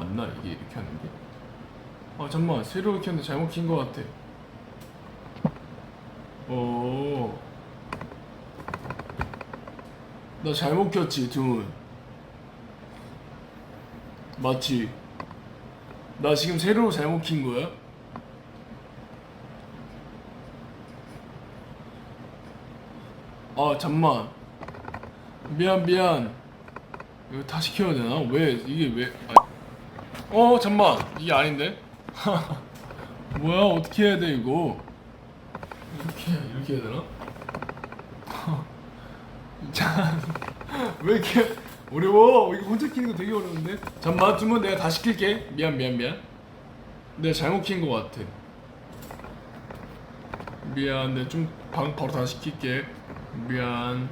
맞나 이게 이렇게 하는 게? 아 잠만 새로 켰는데 잘못 킨 것 같아. 오. 나 잘못 켰지 둔. 맞지? 나 지금 새로 잘못 킨 거야? 아 잠만 미안 미안 이거 다시 켜야 되나? 왜 이게 왜? 아... 어 잠만 이게 아닌데? 뭐야 어떻게 해야 돼 이거? 이렇게 이렇게 해야 되나? 자왜 이렇게 어려워? 이거 혼자 키는 거 되게 어려운데? 잠만 주면 내가 다시 킬게 미안 미안 미안 내가 잘못 킨거 같아 미안 내가 좀 방, 바로 다시 킬게 미안